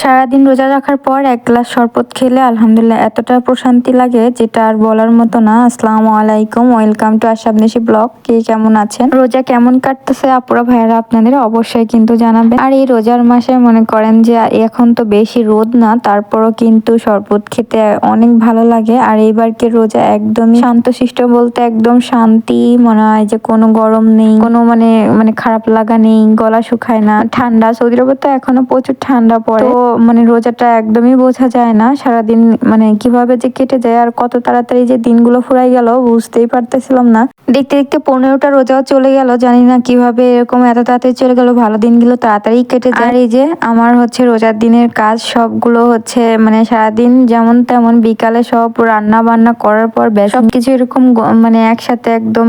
সারাদিন রোজা রাখার পর এক গ্লাস শরবত খেলে আলহামদুলিল্লাহ এতটা প্রশান্তি লাগে যেটা আর বলার মতো না। আসসালামু আলাইকুম, ওয়েলকাম টু আশাবনেশি ব্লগ। কে কেমন আছেন? রোজা কেমন কাটতেছে আপুরা ভাইয়ারা আপনাদের অবশ্যই কিন্তু জানাবেন। আর এই রোজার মাসে মনে করেন যে এখন তো বেশি রোদ না, তারপরও কিন্তু শরবত খেতে অনেক ভালো লাগে। আর এইবার এইবারকে রোজা একদমই শান্তশিষ্ট বলতে একদম শান্তি, মনে হয় যে কোনো গরম নেই, কোনো মানে মানে খারাপ লাগা নেই, গলা শুকায় না। ঠান্ডা, সৌদি আরবে তো এখনও প্রচুর ঠান্ডা পড়ে। তো মানে রোজাটা একদমই বোঝা যায় না। সারাদিন মানে কীভাবে যে কেটে যায় আর কত তাড়াতাড়ি যে দিনগুলো ফুরাই গেল, বুঝতেই পারতেছিলাম না। দেখতে দেখতে পনেরোটা রোজাও চলে গেল জানি না কীভাবে এরকম এত তাড়াতাড়ি চলে গেল ভালো দিনগুলো তাড়াতাড়ি কেটে যায়। এই যে আমার হচ্ছে রোজার দিনের কাজ সবগুলো হচ্ছে মানে সারাদিন যেমন তেমন বিকালে সব রান্না বান্না করার পর বেশ সবকিছু এরকম মানে একসাথে একদম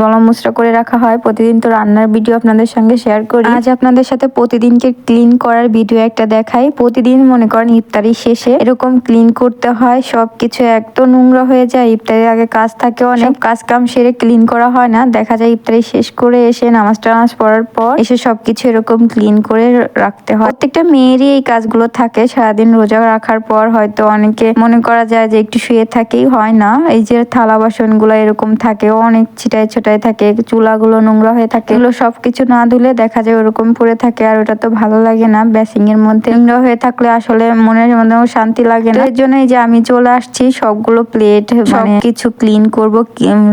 দলমুচড়া করে রাখা হয়। প্রতিদিন তো রান্নার ভিডিও আপনাদের সঙ্গে শেয়ার করি। আজ আপনাদের সাথে প্রতিদিনকে ক্লিন করার ভিডিও একটা দেখাই। প্রতিদিন মনে করেন ইফতারি শেষে এরকম ক্লিন করতে হয় সবকিছু একদম নোংরা হয়ে যায় ইফতারির আগে কাজ থাকে অনেক। কাজ কাম সেরে ক্লিন করা হয় না। দেখা যায় ইফতারি শেষ করে এসে নামাজ টামাজ পড়ার পর এসে সবকিছু এরকম ক্লিন করে রাখতে হয়। প্রত্যেকটা মেয়েরই এই কাজগুলো থাকে। সারাদিন রোজা রাখার পর হয়তো অনেকে মনে করা যায় যে একটু শুয়ে থাকেই হয় না। এই যে থালা বাসনগুলো এরকম থাকে, অনেক ছিটায় ছোটায় থাকে, চুলাগুলো নোংরা হয়ে থাকে। এগুলো সবকিছু না ধুলে দেখা যায় ওরকম পড়ে থাকে আর ওটা তো ভালো লাগে না। ব্যাসিং এর মধ্যে নোংরা হয়ে থাকলে আসলে মনের মধ্যেও শান্তি লাগে না। এর জন্যই যে আমি চলে আসছি, সবগুলো প্লেট সব কিছু ক্লিন করব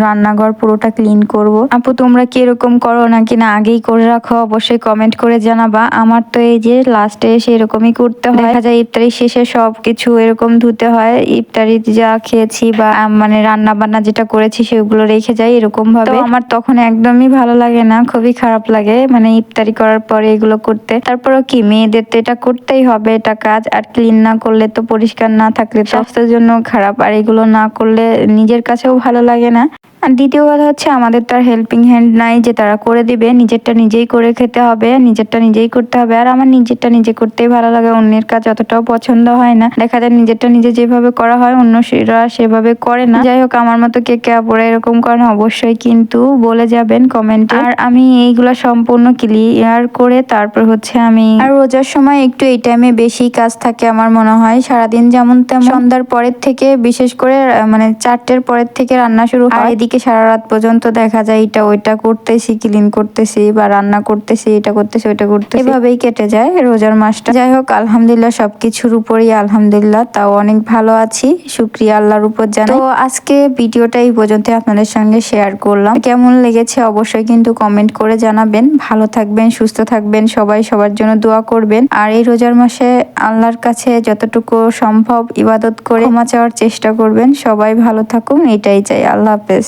রান্নাঘর পুরোটা ক্লিন করব। আপু, তোমরা কি এরকম করো নাকি না আগেই করে রাখো, অবশ্যই কমেন্ট করে জানাবা। আমার তো এই যে লাস্টে এসে এরকমই করতে হয়। দেখা যায় ইফতারি শেষে সব কিছু এরকম ধুতে হয়। ইফতারি যা খেয়েছি বা মানে রান্না বান্না যেটা করেছি সেগুলো রেখে যাই এরকম ভাবে। আমার তখন একদমই ভালো লাগে না, খুবই খারাপ লাগে মানে ইফতারি করার পরে এগুলো করতে। তারপরও কি, মেয়েদের তো এটা করতেই হবে, এটা কাজ। আর ক্লিন না করলে তো পরিষ্কার না থাকলে স্বাস্থ্যের জন্য খারাপ। আর এগুলো না করলে নিজের কাছেও ভালো লাগে না। আর দ্বিতীয় কথা হচ্ছে আমাদের তার হেল্পিং হ্যান্ড নাই যে তারা করে দিবে, নিজেরটা নিজেই করে খেতে হবে, নিজেরটা নিজেই করতে হবে। আর আমার নিজেরটা নিজে করতেই ভালো লাগে, অন্যের কাজ অতটাও পছন্দ হয় না। দেখা যায় নিজেরটা নিজে যেভাবে করা হয় অন্য সেরা সেভাবে করে না। যাই হোক, আমার মতো কে কে পড়ে এরকম করেন অবশ্যই কিন্তু বলে যাবেন কমেন্টে আর আমি এইগুলা সম্পূর্ণ ক্লিয়ার করে তারপর হচ্ছে আমি আর রোজার সময় একটু এই টাইমে বেশি কাজ থাকে আমার মনে হয়। সারাদিন যেমন তেমন সন্ধ্যার পরের থেকে, বিশেষ করে মানে চারটের পরের থেকে রান্না শুরু হয়। এদিকে থেকে সারা রাত পর্যন্ত দেখা যায় এটা ওইটা করতেছি ক্লিন করতেছি বা রান্না করতেছি, এটা করতেছি, ওইটা করতেছি। এভাবেই কেটে যায় রোজার মাসটা। যাই হোক, আলহামদুলিল্লাহ সবকিছুর উপরই আলহামদুলিল্লাহ, তাও অনেক ভালো আছি। শুক্রিয়া আল্লাহর উপর জানাই। তো আজকে ভিডিওটা এই পর্যন্ত আপনাদের সঙ্গে শেয়ার করলাম। কেমন লেগেছে অবশ্যই কিন্তু কমেন্ট করে জানাবেন। ভালো থাকবেন, সুস্থ থাকবেন, সবাই সবার জন্য দোয়া করবেন। আর এই রোজার মাসে আল্লাহর কাছে যতটুকু সম্ভব ইবাদত করে ক্ষমা চাওয়ার চেষ্টা করবেন। সবাই ভালো থাকুন, এটাই চাই। আল্লাহ হাফেজ।